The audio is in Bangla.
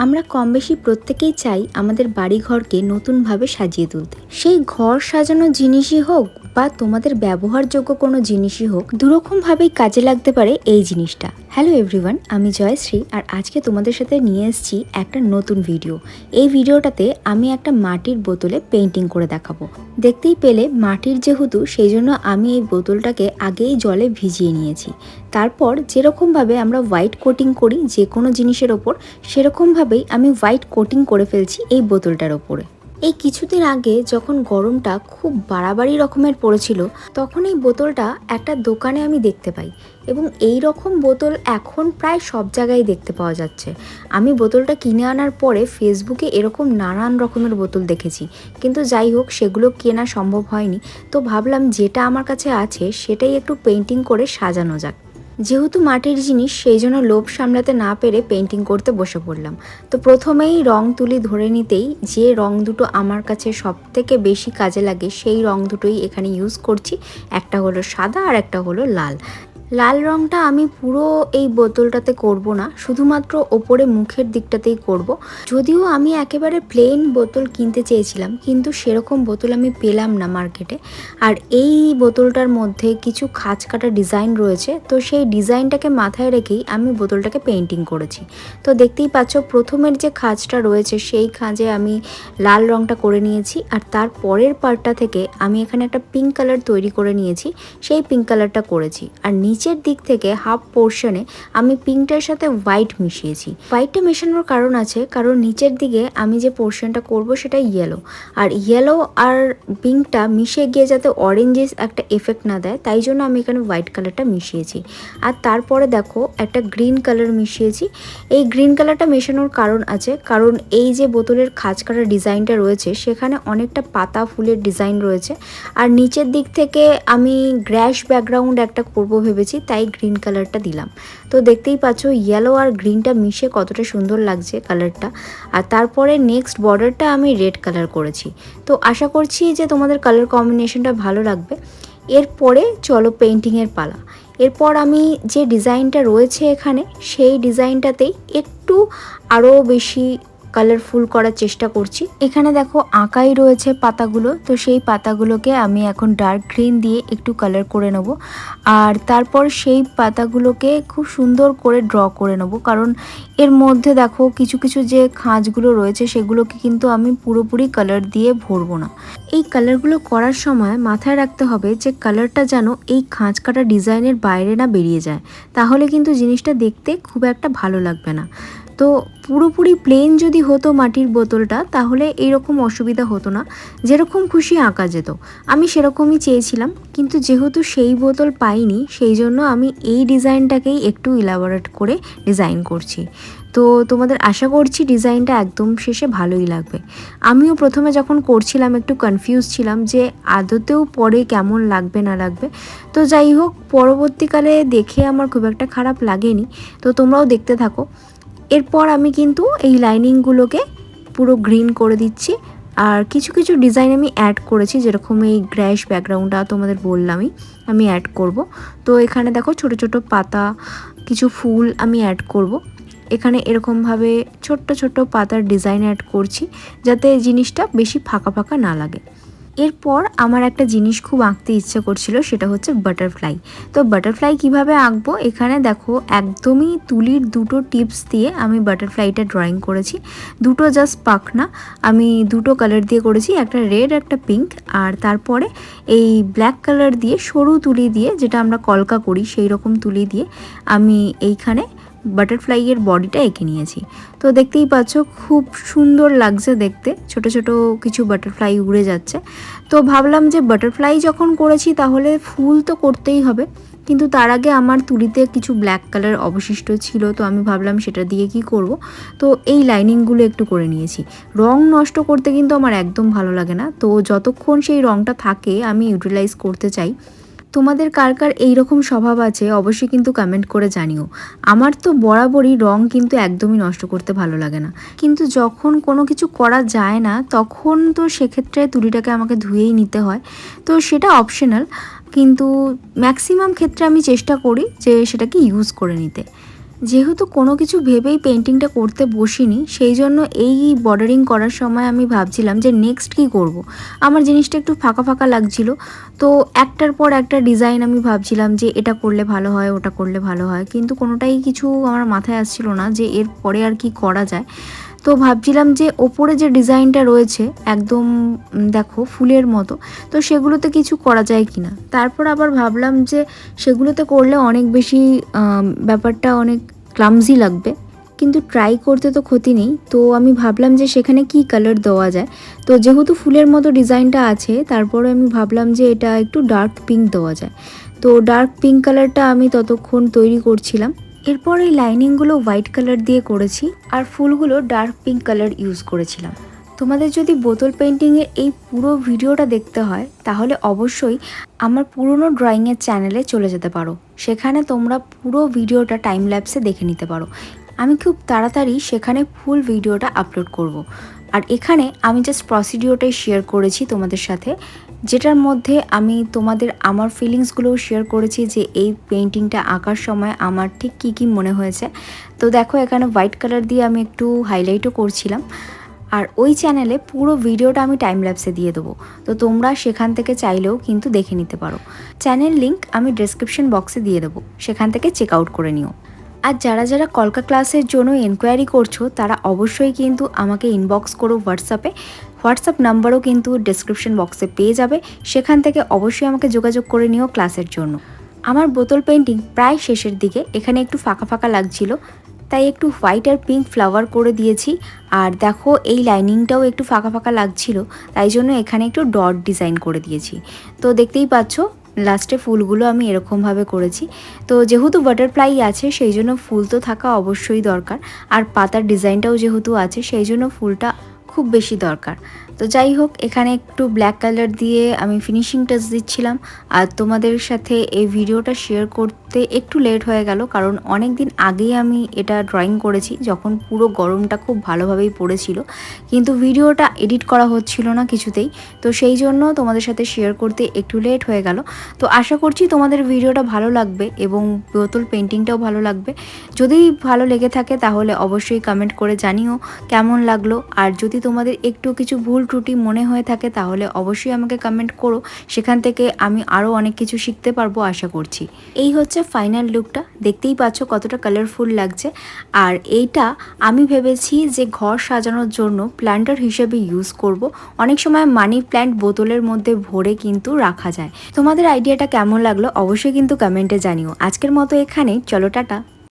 আমরা কম বেশি প্রত্যেকেই চাই আমাদের বাড়িঘরকে নতুনভাবে সাজিয়ে তুলতে। সেই ঘর সাজানো জিনিসই হোক বা তোমাদের ব্যবহারযোগ্য কোনো জিনিসই হোক, দুরকমভাবেই কাজে লাগতে পারে এই জিনিসটা। হ্যালো এভরিওয়ান আমি জয়শ্রী আর আজকে তোমাদের সাথে নিয়ে এসেছি একটা নতুন ভিডিও এই ভিডিওটাতে আমি একটা মাটির বোতলে পেন্টিং করে দেখাবো। দেখতেই পেলে মাটির যেহেতু, সেই জন্য আমি এই বোতলটাকে আগেই জলে ভিজিয়ে নিয়েছি। তারপর যেরকমভাবে আমরা হোয়াইট কোটিং করি, যে কোনো জিনিসের ওপর, সেরকমভাবেই আমি হোয়াইট কোটিং করে ফেলছি এই বোতলটার ওপরে। এই কিছুদিন আগে যখন গরমটা খুব বাড়াবাড়ি রকমের পড়েছিল, তখন এই বোতলটা একটা দোকানে আমি দেখতে পাই এবং এই রকম বোতল এখন প্রায় সব জায়গায় দেখতে পাওয়া যাচ্ছে। আমি বোতলটা কিনে আনার পরে ফেসবুকে এরকম নানান রকমের বোতল দেখেছি, কিন্তু যাই হোক সেগুলো কেনা সম্ভব হয়নি। তো ভাবলাম যেটা আমার কাছে আছে সেটাই একটু পেন্টিং করে সাজানো যাক। যেহেতু মাটির জিনিস, সেই জন্য লোভ সামলাতে না পেরে পেন্টিং করতে বসে পড়লাম। তো প্রথমেই রং তুলি ধরে নিতেই যে রং দুটো আমার কাছে সব থেকে বেশি কাজে লাগে, সেই রং দুটোই এখানে ইউজ করছি। একটা হলো সাদা আর একটা হলো লাল। লাল রংটা আমি পুরো এই বোতলটাতে করব না, শুধুমাত্র ওপরে মুখের দিকটাতেই করব। যদিও আমি একেবারে প্লেন বোতল কিনতে চেয়েছিলাম, কিন্তু সেরকম বোতল আমি পেলাম না মার্কেটে আর এই বোতলটার মধ্যে কিছু খাঁচ কাটা ডিজাইন রয়েছে, তো সেই ডিজাইনটাকে মাথায় রেখেই আমি বোতলটাকে পেন্টিং করেছি। তো দেখতেই পাচ্ছ, প্রথমের যে খাঁজটা রয়েছে, সেই খাঁজে আমি লাল রংটা করে নিয়েছি, আর তার পরের পার্টটা থেকে আমি এখানে একটা পিঙ্ক কালার তৈরি করে নিয়েছি, সেই পিঙ্ক কালারটা করেছি। আর নিচের দিক থেকে হাফ পোর্শনে আমি পিঙ্কটার সাথে হোয়াইট মিশিয়েছি। হোয়াইটটা মেশানোর কারণ আছে, কারণ নিচের দিকে আমি যে পোর্শনটা করব সেটা ইয়েলো আর ইয়েলো আর পিঙ্কটা মিশে গিয়ে যাতে অরেঞ্জেস একটা এফেক্ট না দেয়, তাই জন্য আমি এখানে হোয়াইট কালারটা মিশিয়েছি। আর তারপরে দেখো, একটা গ্রিন কালার মিশিয়েছি। এই গ্রিন কালারটা মেশানোর কারণ আছে, কারণ এই যে বোতলের খাঁজ কাটা ডিজাইনটা রয়েছে, সেখানে অনেকটা পাতা ফুলের ডিজাইন রয়েছে। আর নিচের দিক থেকে আমি গ্র্যাশ ব্যাকগ্রাউন্ড একটা করব ভেবেছি। তাই গ্রিন কালারটা দিলাম। তো দেখতেই পাচ্ছ ইয়েলো আর গ্রিনটা মিশে কতটা সুন্দর লাগছে কালারটা আর তারপরে নেক্সট বর্ডারটা আমি রেড কালার করেছি। তো আশা করছি যে তোমাদের কালার কম্বিনেশনটা ভালো লাগবে। এরপরে চলো পেন্টিংয়ের পালা। এরপর আমি যে ডিজাইনটা রয়েছে এখানে, সেই ডিজাইনটাতেই একটু আরও বেশি কালারফুল করার চেষ্টা করছি। এখানে দেখো আঁকাই রয়েছে পাতাগুলো, তো সেই পাতাগুলোকে আমি এখন ডার্ক গ্রিন দিয়ে একটু কালার করে নেব। আর তারপর সেই পাতাগুলোকে খুব সুন্দর করে ড্র করে নেব, কারণ এর মধ্যে দেখো কিছু কিছু যে খাঁজগুলো রয়েছে সেগুলোকে কিন্তু আমি পুরোপুরি কালার দিয়ে ভরবো না। এই কালারগুলো করার সময় মাথায় রাখতে হবে যে কালারটা যেন এই খাঁজ কাটা ডিজাইনের বাইরে না বেরিয়ে যায়। তাহলে কিন্তু জিনিসটা দেখতে খুব একটা ভালো লাগবে না। তো পুরোপুরি প্লেন যদি হতো মাটির বোতলটা, তাহলে এইরকম অসুবিধা হতো না। যেরকম খুশি আঁকা যেত। আমি সেরকমই চেয়েছিলাম, কিন্তু যেহেতু সেই বোতল পাইনি, সেই জন্য আমি এই ডিজাইনটাকেই একটু ইলাবোরেট করে ডিজাইন করছি। তো তোমাদের আশা করছি ডিজাইনটা একদম শেষে ভালোই লাগবে। আমিও প্রথমে যখন করছিলাম, একটু কনফিউজ ছিলাম যে আদতেও পরে কেমন লাগবে, না লাগবে। তো যাই হোক, পরবর্তীকালে দেখে আমার খুব একটা খারাপ লাগেনি। তো তোমরাও দেখতে থাকো। এরপর আমি কিন্তু এই লাইনিংগুলোকে পুরো গ্রিন করে দিচ্ছি। আর কিছু কিছু ডিজাইন আমি অ্যাড করেছি, যেরকম এই গ্র্যাশ ব্যাকগ্রাউন্ডটা তোমাদের বললামই, আমি অ্যাড করব। তো এখানে দেখো ছোট ছোট পাতা, কিছু ফুল আমি অ্যাড করব। এখানে এরকমভাবে ছোট্ট ছোট্ট পাতার ডিজাইন অ্যাড করছি, যাতে জিনিসটা বেশি ফাঁকা ফাঁকা না লাগে। এরপর আমার একটা জিনিস খুব আঁকতে ইচ্ছে করছিল, সেটা হচ্ছে বাটারফ্লাই তো বাটারফ্লাই কীভাবে আঁকবো? এখানে দেখো একদমই তুলির দুটো টিপস দিয়ে আমি বাটারফ্লাইটা ড্রয়িং করেছি। দুটো জাস্ট পাখনা, আমি দুটো কালার দিয়ে করেছি, একটা রেড একটা পিঙ্ক আর তারপরে এই ব্ল্যাক কালার দিয়ে সরু তুলি দিয়ে, যেটা আমরা কলকা করি সেই রকম তুলি দিয়ে আমি এইখানে বাটারফ্লাইয়ের বডিটা এঁকে নিয়েছি। তো দেখতেই পাচ্ছ, খুব সুন্দর লাগছে দেখতে। ছোট ছোট কিছু বাটারফ্লাই উড়ে যাচ্ছে। তো ভাবলাম যে বাটারফ্লাই যখন করেছি, তাহলে ফুল তো করতেই হবে। কিন্তু তার আগে আমার তুলিতে কিছু ব্ল্যাক কালার অবশিষ্ট ছিল, তো আমি ভাবলাম সেটা দিয়ে কি করব? তো এই লাইনিংগুলো একটু করে নিয়েছি। রং নষ্ট করতে কিন্তু আমার একদম ভালো লাগে না। তো যতক্ষণ সেই রংটা থাকে, আমি ইউটিলাইজ করতে চাই। তোমাদের কার কার এইরকম স্বভাব আছে, অবশ্যই কিন্তু কমেন্ট করে জানিও। আমার তো বরাবরই রং কিন্তু একদমই নষ্ট করতে ভালো লাগে না। কিন্তু যখন কোনো কিছু করা যায় না, তখন তো সেক্ষেত্রে তুলিটাকে আমাকে ধুয়েই নিতে হয়। তো সেটা অপশনাল কিন্তু ম্যাক্সিমাম ক্ষেত্রে আমি চেষ্টা করি যে সেটাকে ইউজ করে নিতে। যেহেতু কোনো কিছু ভেবেই পেন্টিংটা করতে বসিনি, সেই জন্য এই বর্ডারিং করার সময় আমি ভাবছিলাম যে নেক্সট কি করব। আমার জিনিসটা একটু ফাঁকা ফাঁকা লাগছিল। তো একটার পর একটা ডিজাইন আমি ভাবছিলাম যে এটা করলে ভালো হয়, ওটা করলে ভালো হয়। কিন্তু কোনোটাই কিছু আমার মাথায় আসছিল না যে এর পরে আর কি করা যায়। তো ভাবছিলাম যে ওপরে যে ডিজাইনটা রয়েছে, একদম দেখো, ফুলের মতো, তো সেগুলোতে কিছু করা যায় কি না তারপর আবার ভাবলাম যে সেগুলোতে করলে অনেক বেশি ব্যাপারটা অনেক ক্লামজি লাগবে, কিন্তু ট্রাই করতে তো ক্ষতি নেই, তো আমি ভাবলাম যে সেখানে কি কালার দেওয়া যায়? তো যেহেতু ফুলের মতো ডিজাইনটা আছে, তারপরে আমি ভাবলাম যে এটা একটু ডার্ক পিঙ্ক দেওয়া যায়, তো ডার্ক পিঙ্ক কালারটা আমি ততক্ষণ তৈরি করছিলাম এরপর এই লাইনিংগুলো হোয়াইট কালার দিয়ে করেছি আর ফুলগুলো ডার্ক পিঙ্ক কালার ইউজ করেছিলাম। তোমাদের যদি বোতল পেন্টিংয়ের এই পুরো ভিডিওটা দেখতে হয়, তাহলে অবশ্যই আমার পুরনো ড্রয়িংয়ের চ্যানেলে চলে যেতে পারো। সেখানে তোমরা পুরো ভিডিওটা টাইম ল্যাপসে দেখে নিতে পারো। আমি খুব তাড়াতাড়ি সেখানে ফুল ভিডিওটা আপলোড করব। আর এখানে আমি জাস্ট প্রসিডিওটাই শেয়ার করেছি তোমাদের সাথে। যেটার মধ্যে আমি তোমাদের আমার ফিলিংসগুলোও শেয়ার করেছি যে এই পেন্টিংটা আঁকার সময় আমার ঠিক কী কী মনে হয়েছে। তো দেখো, এখানে হোয়াইট কালার দিয়ে আমি একটু হাইলাইটও করছিলাম। আর ওই চ্যানেলে পুরো ভিডিওটা আমি টাইম ল্যাপসে দিয়ে দেবো। তো তোমরা সেখান থেকে চাইলেও কিন্তু দেখে নিতে পারো। চ্যানেল লিংক আমি ডেসক্রিপশন বক্সে দিয়ে দেবো। সেখান থেকে চেক আউট করে নিও। আর যারা যারা কলকা ক্লাসের জন্য এনকোয়ারি করছ, তারা অবশ্যই কিন্তু আমাকে ইনবক্স করো হোয়াটসঅ্যাপে হোয়াটসঅ্যাপ নাম্বারও কিন্তু ডেসক্রিপশন বক্সে পেয়ে যাবে। সেখান থেকে অবশ্যই আমাকে যোগাযোগ করে নিও ক্লাসের জন্য। আমার বোতল পেন্টিং প্রায় শেষের দিকে, এখানে একটু ফাঁকা ফাঁকা লাগছিল। তাই একটু হোয়াইট আর পিঙ্ক ফ্লাওয়ার করে দিয়েছি। আর দেখো, এই লাইনিংটাও একটু ফাঁকা ফাঁকা লাগছিল। তাই জন্য এখানে একটু ডট ডিজাইন করে দিয়েছি। তো দেখতেই পাচ্ছ লাস্টে ফুলগুলো আমি এরকমভাবে করেছি। তো যেহেতু বাটারফ্লাই আছে, সেই জন্য ফুল তো থাকা অবশ্যই দরকার। আর পাতার ডিজাইনটাও যেহেতু আছে, সেই জন্য ফুলটা খুব বেশি দরকার। তো যাই হোক, এখানে একটু ব্ল্যাক কালার দিয়ে আমি ফিনিশিং টাচ দিচ্ছিলাম। আর তোমাদের সাথে এই ভিডিওটা শেয়ার করতে একটু লেট হয়ে গেল, কারণ অনেক দিন আগেই আমি এটা ড্রয়িং করেছি, যখন পুরো গরমটা খুব ভালোভাবেই পড়েছিল। কিন্তু ভিডিওটা এডিট করা হচ্ছিল না কিছুতেই, তো সেই জন্য তোমাদের সাথে শেয়ার করতে একটু লেট হয়ে গেল। তো আশা করছি তোমাদের ভিডিওটা ভালো লাগবে এবং বোতল পেন্টিংটাও ভালো লাগবে। যদি ভালো লেগে থাকে তাহলে অবশ্যই কমেন্ট করে জানিও কেমন লাগল। আর যদি তোমাদের একটু কিছু ভুল ত্রুটি মনে হয়ে থাকে, তাহলে অবশ্যই আমাকে কমেন্ট করো। সেখান থেকে আমি আরও অনেক কিছু শিখতে পারব আশা করছি। এই হচ্ছে ফাইনাল লুকটা দেখতেই পাচ্ছ কতটা কালারফুল লাগছে। আর এইটা আমি ভেবেছি যে ঘর সাজানোর জন্য প্ল্যান্টার হিসেবে ইউজ করব। অনেক সময় মানি প্ল্যান্ট বোতলের মধ্যে ভরে কিন্তু রাখা যায়। তোমাদের আইডিয়াটা কেমন লাগল অবশ্যই কিন্তু কমেন্টে জানিও। আজকের মতো এখানে চলো, টাটা।